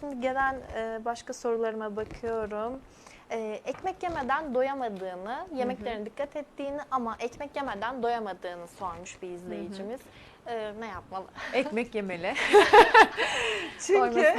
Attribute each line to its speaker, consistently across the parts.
Speaker 1: şimdi gelen başka sorularıma bakıyorum. E, ekmek yemeden doyamadığını, yemeklerine dikkat ettiğini ama ekmek yemeden doyamadığını sormuş bir izleyicimiz. E, ne yapmalı?
Speaker 2: Ekmek yemeli. Çünkü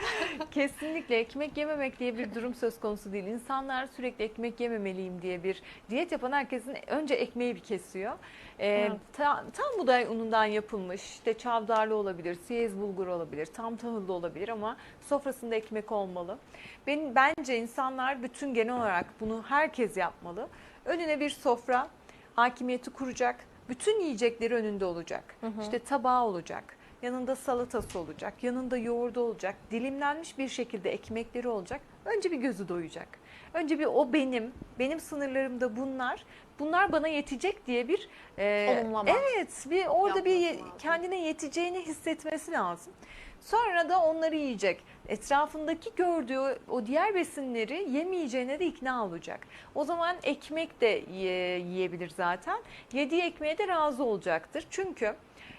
Speaker 2: kesinlikle ekmek yememek diye bir durum söz konusu değil. İnsanlar sürekli ekmek yememeliyim diye bir diyet yapan herkesin önce ekmeği bir kesiyor. Ee,
Speaker 1: Evet.
Speaker 2: ta- tam buğday unundan yapılmış, işte çavdarlı olabilir, siyez bulgur olabilir, tam tahıllı olabilir ama sofrasında ekmek olmalı. Benim bence insanlar bütün genel olarak bunu herkes yapmalı. Önüne bir sofra, hakimiyeti kuracak, bütün yiyecekleri önünde olacak. İşte tabağı olacak. Yanında salatası olacak, yanında yoğurdu olacak, dilimlenmiş bir şekilde ekmekleri olacak. Önce bir gözü doyacak. Önce bir o benim, benim sınırlarımda bunlar. Bunlar bana yetecek diye bir e,
Speaker 1: Olumlama.
Speaker 2: evet, bir orada bir ye-
Speaker 1: Yapması lazım.
Speaker 2: kendine yeteceğini hissetmesi lazım. Sonra da onları yiyecek. Etrafındaki gördüğü o- diğer besinleri yemeyeceğine de ikna olacak. O zaman ekmek de ye- yiyebilir zaten. Yediği ekmeğe de razı olacaktır. Çünkü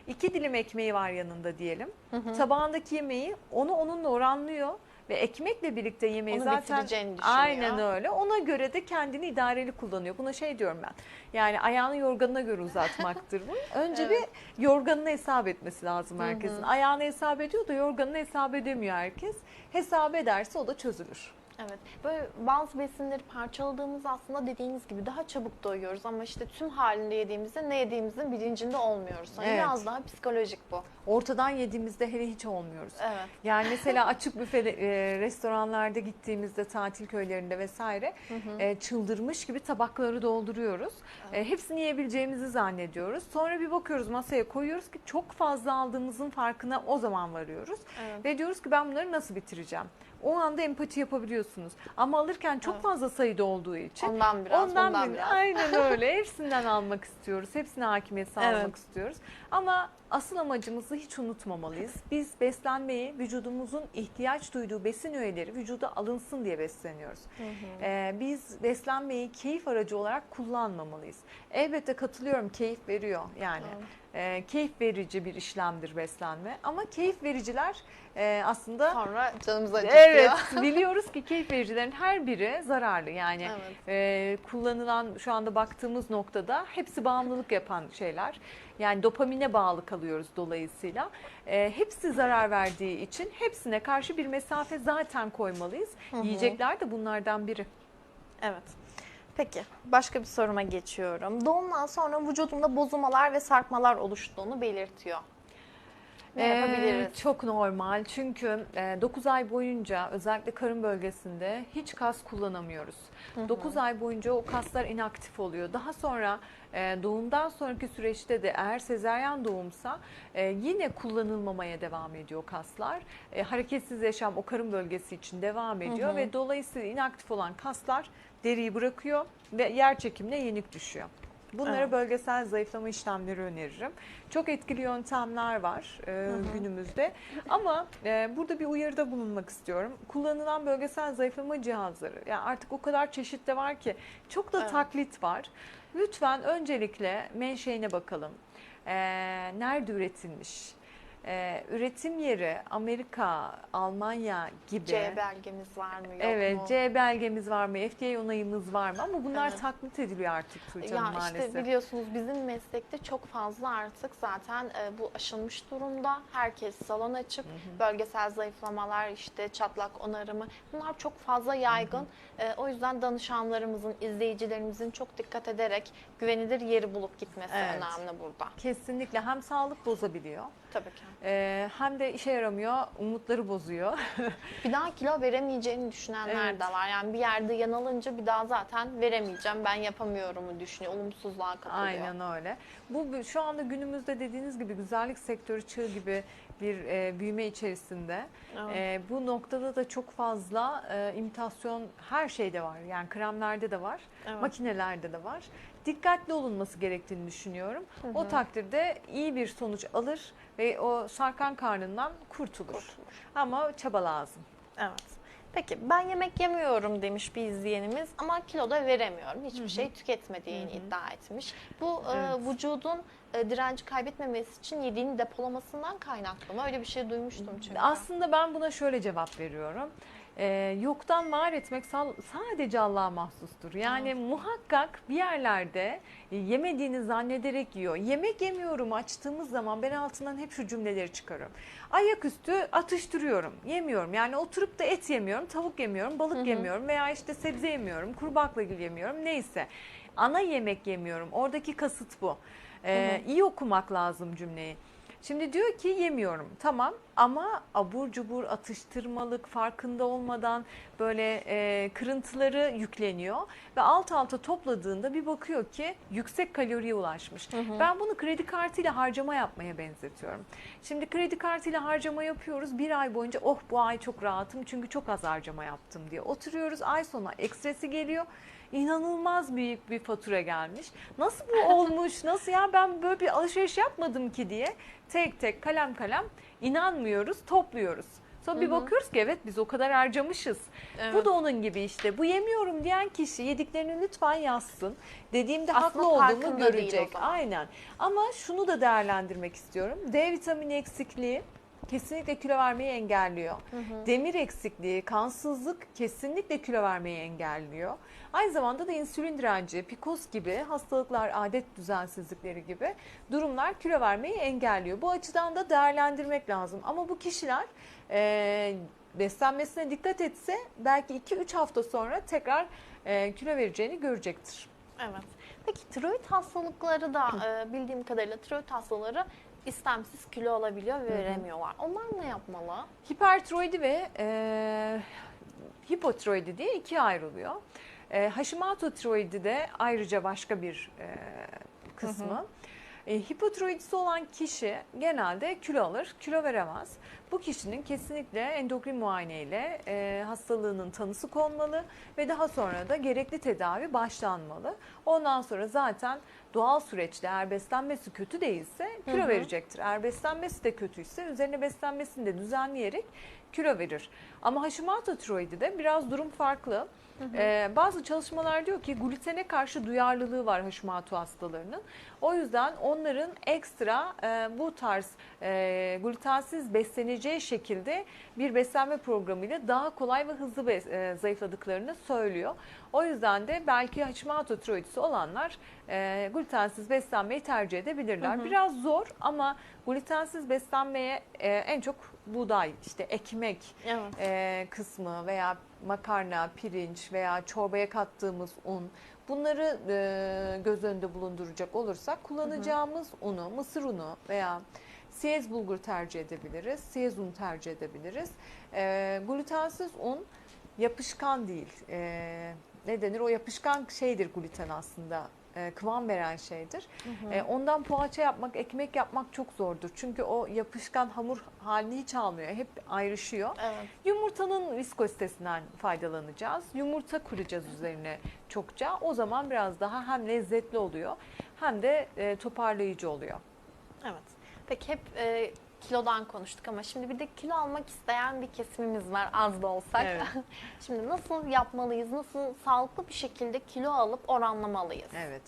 Speaker 2: iki dilim ekmeği var yanında diyelim. Tabağındaki yemeği onu onunla oranlıyor ve ekmekle birlikte yemeği
Speaker 1: Onu
Speaker 2: zaten
Speaker 1: bitireceğini düşünüyor.
Speaker 2: aynen öyle. Ona göre de kendini idareli kullanıyor. Buna şey diyorum ben. Yani ayağını yorganına göre uzatmaktır bu. Önce
Speaker 1: Evet.
Speaker 2: bir yorganını hesap etmesi lazım herkesin. Ayağını hesap ediyor da yorganını hesap edemiyor herkes. Hesap ederse o da çözülür.
Speaker 1: Evet. Böyle bazı besinleri parçaladığımız aslında dediğiniz gibi daha çabuk doyuyoruz ama işte tüm halinde yediğimizde ne yediğimizin bilincinde olmuyoruz. Hani
Speaker 2: Evet.
Speaker 1: Biraz daha psikolojik bu.
Speaker 2: Ortadan yediğimizde hele hiç olmuyoruz.
Speaker 1: Evet.
Speaker 2: Yani mesela açık büfe e, restoranlarda gittiğimizde tatil köylerinde vesaire e, çıldırmış gibi tabakları dolduruyoruz. E, hepsini yiyebileceğimizi zannediyoruz. Sonra bir bakıyoruz masaya koyuyoruz ki çok fazla aldığımızın farkına o zaman varıyoruz.
Speaker 1: Evet.
Speaker 2: Ve diyoruz ki ben bunları nasıl bitireceğim? O anda empati yapabiliyorsunuz. Ama alırken çok fazla sayıda olduğu için
Speaker 1: Ondan biraz,
Speaker 2: Ondan
Speaker 1: bundan
Speaker 2: bir-
Speaker 1: biraz.
Speaker 2: Aynen öyle. Hepsinden almak istiyoruz. Hepsine hakimiyet sağlamak
Speaker 1: Evet.
Speaker 2: istiyoruz. Ama asıl amacımızı hiç unutmamalıyız. Biz beslenmeyi vücudumuzun ihtiyaç duyduğu besin öğeleri vücuda alınsın diye besleniyoruz. Ee, biz beslenmeyi keyif aracı olarak kullanmamalıyız. Elbette katılıyorum keyif veriyor yani. e, keyif verici bir işlemdir beslenme ama keyif vericiler e, aslında
Speaker 1: Sonra canımız acıtıyor.
Speaker 2: Evet biliyoruz ki keyif vericilerin her biri zararlı yani
Speaker 1: Evet.
Speaker 2: e, kullanılan şu anda baktığımız noktada hepsi bağımlılık yapan şeyler. Yani dopamine bağlı kalıyoruz dolayısıyla. E, hepsi zarar verdiği için hepsine karşı bir mesafe zaten koymalıyız. Yiyecekler de bunlardan biri.
Speaker 1: Evet. Peki başka bir soruma geçiyorum. Doğumdan sonra vücudumda bozulmalar ve sarkmalar oluştuğunu belirtiyor. Ne
Speaker 2: Ee,
Speaker 1: yapabiliriz?
Speaker 2: Çok normal çünkü 9 ay boyunca özellikle karın bölgesinde hiç kas kullanamıyoruz. 9 ay boyunca o kaslar inaktif oluyor. Daha sonra doğumdan sonraki süreçte de eğer sezeryan doğumsa yine kullanılmamaya devam ediyor kaslar. Hareketsiz yaşam o karın bölgesi için devam ediyor ve dolayısıyla inaktif olan kaslar deriyi bırakıyor ve yer çekimine yenik düşüyor. Bunlara
Speaker 1: Evet.
Speaker 2: bölgesel zayıflama işlemleri öneririm. Çok etkili yöntemler var e, günümüzde. Ama e, burada bir uyarıda bulunmak istiyorum. Kullanılan bölgesel zayıflama cihazları, yani artık o kadar çeşit de var ki çok da
Speaker 1: Evet.
Speaker 2: taklit var. Lütfen öncelikle menşeine bakalım. E, nerede üretilmiş? E, üretim yeri Amerika, Almanya gibi.
Speaker 1: C belgemiz var mı yok
Speaker 2: Evet,
Speaker 1: mu?
Speaker 2: C belgemiz var mı, FDA onayımız var mı? Ama bunlar
Speaker 1: Evet.
Speaker 2: taklit ediliyor artık Tuğçe
Speaker 1: Ya
Speaker 2: maalesef.
Speaker 1: işte biliyorsunuz bizim meslekte çok fazla artık zaten e, bu aşılmış durumda. Herkes salon açıp bölgesel zayıflamalar işte çatlak onarımı bunlar çok fazla yaygın. E, o yüzden danışanlarımızın, izleyicilerimizin çok dikkat ederek güvenilir yeri bulup gitmesi
Speaker 2: Evet.
Speaker 1: önemli burada.
Speaker 2: Kesinlikle hem sağlık bozabiliyor
Speaker 1: Tabii ki.
Speaker 2: e, hem de işe yaramıyor, umutları bozuyor.
Speaker 1: Bir daha kilo veremeyeceğini düşünenler
Speaker 2: Evet.
Speaker 1: de var. Yani bir yerde yanılınca bir daha zaten veremeyeceğim, ben yapamıyorumu düşünüyor. Olumsuzluğa kapılıyor.
Speaker 2: Aynen öyle. Bu bu- şu anda günümüzde dediğiniz gibi güzellik sektörü çığ gibi bir e, büyüme içerisinde.
Speaker 1: Evet.
Speaker 2: E, bu noktada da çok fazla e, imitasyon her şeyde var. Yani kremlerde de var,
Speaker 1: Evet.
Speaker 2: makinelerde de var. Dikkatli olunması gerektiğini düşünüyorum. O takdirde iyi bir sonuç alır ve o sarkan karnından kurtulur.
Speaker 1: Kurtulur.
Speaker 2: Ama çaba lazım.
Speaker 1: Evet. Peki ben yemek yemiyorum demiş bir izleyenimiz ama kilo da veremiyorum. Hiçbir şey tüketmediğini iddia etmiş. Bu e,
Speaker 2: Evet.
Speaker 1: vücudun e, direnci kaybetmemesi için yediğini depolamasından kaynaklı mı? Öyle bir şey duymuştum çünkü.
Speaker 2: Aslında ben buna şöyle cevap veriyorum. Ee, yoktan var etmek sadece Allah'a mahsustur. Yani muhakkak bir yerlerde e, yemediğini zannederek yiyor. Yemek yemiyorum açtığımız zaman ben altından hep şu cümleleri çıkarıyorum. Ayaküstü atıştırıyorum, yemiyorum. Yani oturup da et yemiyorum, tavuk yemiyorum, balık yemiyorum veya işte sebze yemiyorum, kuru baklagil yemiyorum neyse. Ana yemek yemiyorum. Oradaki kasıt bu. Ee, iyi okumak lazım cümleyi. Şimdi diyor ki yemiyorum tamam ama abur cubur atıştırmalık farkında olmadan böyle e, kırıntıları yükleniyor ve alt alta topladığında bir bakıyor ki yüksek kaloriye ulaşmış. Ben bunu kredi kartıyla harcama yapmaya benzetiyorum. Şimdi kredi kartıyla harcama yapıyoruz bir ay boyunca oh bu ay çok rahatım çünkü çok az harcama yaptım diye oturuyoruz ay sonu ekstresi geliyor. İnanılmaz büyük bir fatura gelmiş. Nasıl bu olmuş? Nasıl ya ben böyle bir alışveriş yapmadım ki diye tek tek kalem kalem inanmıyoruz, topluyoruz. Sonra bir bakıyoruz ki evet biz o kadar harcamışız. Bu da onun gibi işte. Bu yemiyorum diyen kişi yediklerini lütfen yazsın. Dediğimde
Speaker 1: Aslında
Speaker 2: haklı olduğumu
Speaker 1: farkında değil o
Speaker 2: görecek.
Speaker 1: zaman.
Speaker 2: Aynen. Ama şunu da değerlendirmek istiyorum. D vitamini eksikliği kesinlikle kilo vermeyi engelliyor. Demir eksikliği, kansızlık kesinlikle kilo vermeyi engelliyor. Aynı zamanda da insülin direnci, PCOS gibi hastalıklar, adet düzensizlikleri gibi durumlar kilo vermeyi engelliyor. Bu açıdan da değerlendirmek lazım. Ama bu kişiler e, beslenmesine dikkat etse belki 2-3 hafta sonra tekrar e, kilo vereceğini görecektir.
Speaker 1: Evet. Peki tiroid hastalıkları da e, bildiğim kadarıyla tiroid hastaları istemsiz kilo alabiliyor ve veremiyorlar. Onlar ne yapmalı?
Speaker 2: Hipertiroidi ve e, hipotiroidi diye ikiye ayrılıyor. E, Hashimoto tiroidi de ayrıca başka bir e, kısmı. E, hipotiroidisi olan kişi genelde kilo alır, kilo veremez. Bu kişinin kesinlikle endokrin muayeneyle e, hastalığının tanısı konmalı ve daha sonra da gerekli tedavi başlanmalı. Ondan sonra zaten doğal süreçte eğer beslenmesi kötü değilse kilo verecektir. Eğer beslenmesi de kötüyse üzerine beslenmesini de düzenleyerek kilo verir. Ama Hashimoto tiroidi de biraz durum farklı. Ee, bazı çalışmalar diyor ki glutene karşı duyarlılığı var Hashimoto hastalarının. O yüzden onların ekstra e, bu tarz e, glutensiz besleneceği şekilde bir beslenme programıyla daha kolay ve hızlı e, zayıfladıklarını söylüyor. O yüzden de belki Hashimoto tiroidisi olanlar e, glutensiz beslenmeyi tercih edebilirler. Biraz zor ama glutensiz beslenmeye e, en çok buğday, işte ekmek,
Speaker 1: Evet.
Speaker 2: e, kısmı veya makarna, pirinç veya çorbaya kattığımız un bunları e, göz önünde bulunduracak olursak kullanacağımız unu, mısır unu veya siyez bulgur tercih edebiliriz, siyez un tercih edebiliriz. E, glutensiz un yapışkan değil. E, ne denir? O yapışkan şeydir gluten aslında. E, kıvam veren şeydir. E, ondan poğaça yapmak, ekmek yapmak çok zordur. Çünkü o yapışkan hamur halini hiç almıyor. Hep ayrışıyor.
Speaker 1: Evet.
Speaker 2: Yumurtanın viskozitesinden faydalanacağız. Yumurta kuracağız üzerine çokça. O zaman biraz daha hem lezzetli oluyor hem de e, toparlayıcı oluyor.
Speaker 1: Evet. Peki hep e, kilodan konuştuk ama şimdi bir de kilo almak isteyen bir kesimimiz var az da olsak.
Speaker 2: Evet.
Speaker 1: şimdi nasıl yapmalıyız? Nasıl sağlıklı bir şekilde kilo alıp oranlamalıyız?
Speaker 2: Evet.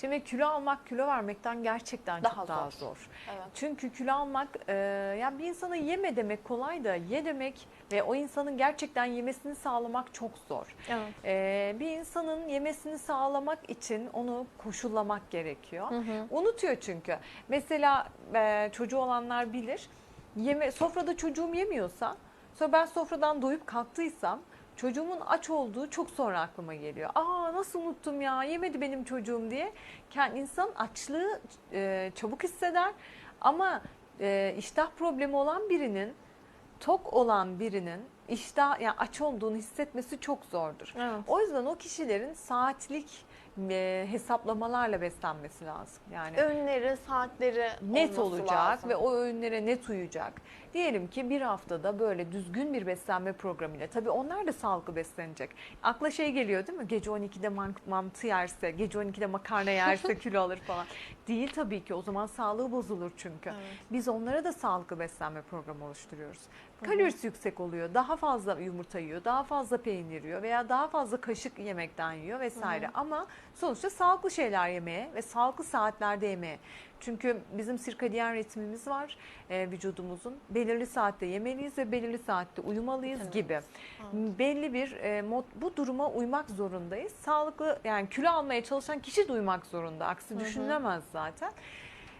Speaker 2: Şimdi kilo almak kilo vermekten gerçekten
Speaker 1: Daha
Speaker 2: çok daha
Speaker 1: zor.
Speaker 2: zor.
Speaker 1: Evet.
Speaker 2: Çünkü kilo almak e, yani bir insana yeme demek kolay da ye demek ve o insanın gerçekten yemesini sağlamak çok zor.
Speaker 1: Evet.
Speaker 2: E, bir insanın yemesini sağlamak için onu koşullamak gerekiyor.
Speaker 1: Hı hı.
Speaker 2: Unutuyor çünkü. Mesela e, çocuğu olanlar bilir. Yeme, sofrada çocuğum yemiyorsa, sonra ben sofradan doyup kalktıysam çocuğumun aç olduğu çok sonra aklıma geliyor. Aa nasıl unuttum ya yemedi benim çocuğum diye. Yani insan açlığı e, çabuk hisseder ama e, iştah problemi olan birinin tok olan birinin iştah yani aç olduğunu hissetmesi çok zordur.
Speaker 1: Evet.
Speaker 2: O yüzden o kişilerin saatlik e, hesaplamalarla beslenmesi lazım. Yani
Speaker 1: Öğünleri, saatleri
Speaker 2: net
Speaker 1: olması
Speaker 2: olacak
Speaker 1: lazım.
Speaker 2: ve o öğünlere net uyacak. Diyelim ki bir haftada böyle düzgün bir beslenme programıyla tabii onlar da sağlıklı beslenecek. Akla şey geliyor değil mi? Gece 12'de man- mantı yerse, gece 12'de makarna yerse kilo alır falan. Değil tabii ki o zaman sağlığı bozulur çünkü.
Speaker 1: Evet.
Speaker 2: Biz onlara da sağlıklı beslenme programı oluşturuyoruz. Kalorisi yüksek oluyor, daha fazla yumurta yiyor, daha fazla peynir yiyor veya daha fazla kaşık yemekten yiyor vesaire. Ama sonuçta sağlıklı şeyler yemeye ve sağlıklı saatlerde yemeye. Çünkü bizim sirkadiyen ritmimiz var e, vücudumuzun. Belirli saatte yemeliyiz ve belirli saatte uyumalıyız
Speaker 1: Evet.
Speaker 2: gibi. Belli bir e, mod, bu duruma uymak zorundayız. Sağlıklı yani kilo almaya çalışan kişi de uymak zorunda. Aksi düşünülemez zaten.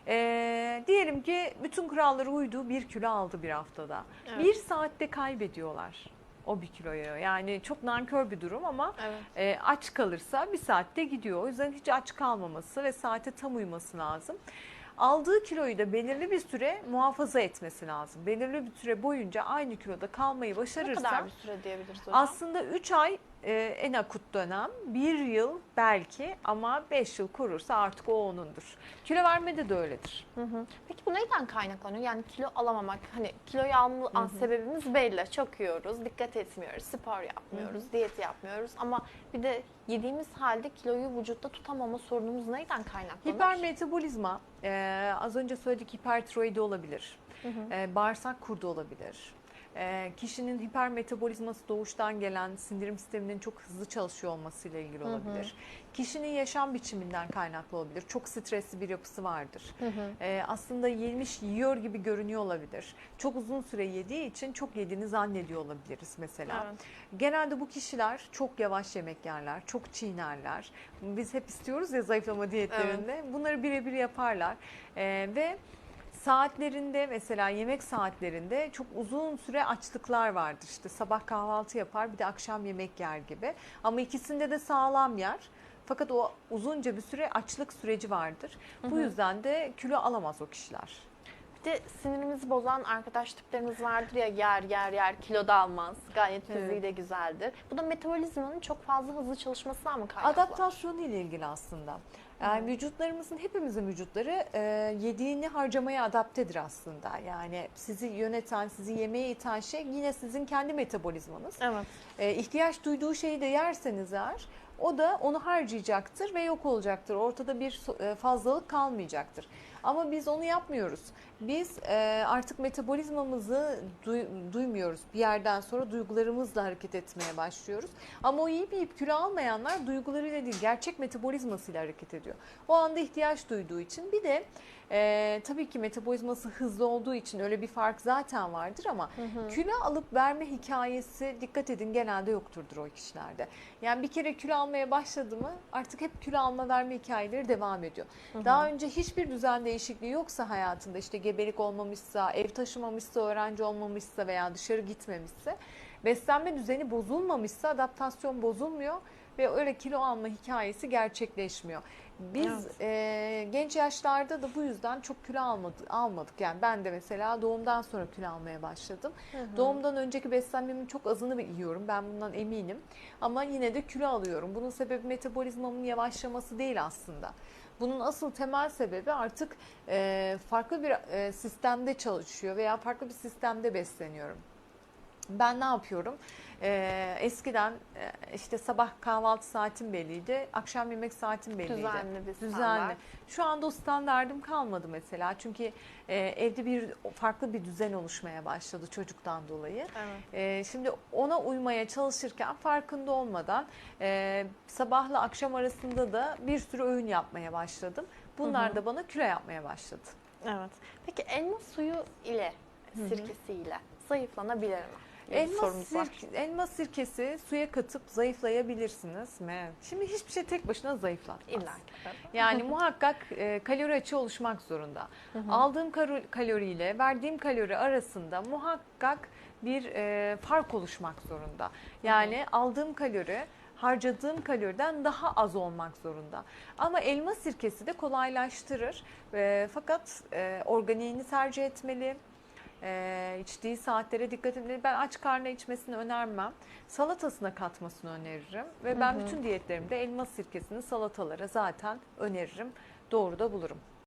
Speaker 2: E, diyelim ki bütün kurallara uydu bir kilo aldı bir haftada.
Speaker 1: Evet.
Speaker 2: Bir saatte kaybediyorlar o bir kiloyu. Yani çok nankör bir durum ama
Speaker 1: Evet.
Speaker 2: e, aç kalırsa bir saatte gidiyor. O yüzden hiç aç kalmaması ve saate tam uyması lazım. Aldığı kiloyu da belirli bir süre muhafaza etmesi lazım. Belirli bir süre boyunca aynı kiloda kalmayı
Speaker 1: Ne
Speaker 2: başarırsa
Speaker 1: kadar bir süre diyebiliriz hocam?
Speaker 2: aslında 3 ay e, en akut dönem, 1 yıl belki ama 5 yıl kurursa artık o onundur. Kilo vermede de öyledir.
Speaker 1: Hı hı. Peki bu neyden kaynaklanıyor? Yani kilo alamamak, hani kiloyu alma sebebimiz belli. Çok yiyoruz, dikkat etmiyoruz, spor yapmıyoruz, diyet yapmıyoruz. Ama bir de yediğimiz halde kiloyu vücutta tutamama sorunumuz neyden kaynaklanıyor?
Speaker 2: Hipermetabolizma, e, az önce söyledik hipertiroidi olabilir,
Speaker 1: Hı hı.
Speaker 2: e, bağırsak kurdu olabilir. E, kişinin hipermetabolizması doğuştan gelen sindirim sisteminin çok hızlı çalışıyor olmasıyla ilgili
Speaker 1: Hı hı.
Speaker 2: olabilir. Kişinin yaşam biçiminden kaynaklı olabilir. Çok stresli bir yapısı vardır.
Speaker 1: Hı hı.
Speaker 2: E, aslında yemiş yiyor gibi görünüyor olabilir. Çok uzun süre yediği için çok yediğini zannediyor olabiliriz mesela.
Speaker 1: Evet.
Speaker 2: Genelde bu kişiler çok yavaş yemek yerler, çok çiğnerler. Biz hep istiyoruz ya zayıflama diyetlerinde. Bunları birebir yaparlar. Ee, ve saatlerinde mesela yemek saatlerinde çok uzun süre açlıklar vardır. İşte sabah kahvaltı yapar bir de akşam yemek yer gibi. Ama ikisinde de sağlam yer. Fakat o uzunca bir süre açlık süreci vardır. Bu
Speaker 1: hı.
Speaker 2: yüzden de kilo alamaz o kişiler.
Speaker 1: Bir de sinirimizi bozan arkadaş tiplerimiz vardır ya yer yer yer kilo da almaz. Gayet fiziği
Speaker 2: Evet.
Speaker 1: de güzeldir. Bu da metabolizmanın çok fazla hızlı çalışmasından mı kaynaklı?
Speaker 2: Adaptasyonu ile ilgili aslında. Yani vücutlarımızın hepimizin vücutları e, yediğini harcamaya adaptedir aslında. Yani sizi yöneten, sizi yemeğe iten şey yine sizin kendi metabolizmanız.
Speaker 1: Evet.
Speaker 2: E, ihtiyaç duyduğu şeyi de yerseniz eğer o da onu harcayacaktır ve yok olacaktır. Ortada bir e, fazlalık kalmayacaktır. Ama biz onu yapmıyoruz. Biz e, artık metabolizmamızı duy- duymuyoruz. Bir yerden sonra duygularımızla hareket etmeye başlıyoruz. Ama o yiyip yiyip kilo almayanlar duygularıyla değil gerçek metabolizmasıyla hareket ediyor. O anda ihtiyaç duyduğu için bir de e, tabii ki metabolizması hızlı olduğu için öyle bir fark zaten vardır ama kilo alıp verme hikayesi dikkat edin genelde yokturdur o kişilerde. Yani bir kere kilo almaya başladı mı artık hep kilo alma verme hikayeleri devam ediyor. Daha önce hiçbir düzen değişikliği yoksa hayatında işte gebelik olmamışsa, ev taşımamışsa, öğrenci olmamışsa veya dışarı gitmemişse beslenme düzeni bozulmamışsa adaptasyon bozulmuyor ve öyle kilo alma hikayesi gerçekleşmiyor. Biz
Speaker 1: Evet.
Speaker 2: e, genç yaşlarda da bu yüzden çok kilo almadık, almadık. Yani ben de mesela doğumdan sonra kilo almaya başladım. Doğumdan önceki beslenmemin çok azını yiyorum. Ben bundan eminim. Ama yine de kilo alıyorum. Bunun sebebi metabolizmamın yavaşlaması değil aslında. Bunun asıl temel sebebi artık farklı bir sistemde çalışıyor veya farklı bir sistemde besleniyorum. Ben ne yapıyorum? Ee, eskiden e, işte sabah kahvaltı saatim belliydi, akşam yemek saatim belliydi.
Speaker 1: Düzenli bir
Speaker 2: Düzenli.
Speaker 1: standart.
Speaker 2: Şu anda o standardım kalmadı mesela. Çünkü e, evde bir farklı bir düzen oluşmaya başladı çocuktan dolayı.
Speaker 1: Evet.
Speaker 2: E, şimdi ona uymaya çalışırken farkında olmadan e, sabahla akşam arasında da bir sürü öğün yapmaya başladım. Bunlar
Speaker 1: Hı hı.
Speaker 2: da bana kilo yapmaya başladı.
Speaker 1: Evet. Peki elma suyu ile sirkesiyle zayıflanabilir mi?
Speaker 2: Elma,
Speaker 1: sorumuz var.
Speaker 2: sirk- elma sirkesi suya katıp zayıflayabilirsiniz mi? Şimdi hiçbir şey tek başına zayıflatmaz.
Speaker 1: İlla.
Speaker 2: Yani muhakkak e, kalori açığı oluşmak zorunda. Aldığım karo- kaloriyle verdiğim kalori arasında muhakkak bir e, fark oluşmak zorunda. Yani aldığım kalori harcadığım kaloriden daha az olmak zorunda. Ama elma sirkesi de kolaylaştırır. E, fakat e, organiğini tercih etmeli. E, içtiği saatlere dikkat etmeli. Ben aç karnına içmesini önermem. Salatasına katmasını öneririm. Ve ben
Speaker 1: Hı hı.
Speaker 2: bütün diyetlerimde elma sirkesini salatalara zaten öneririm. Doğru da bulurum.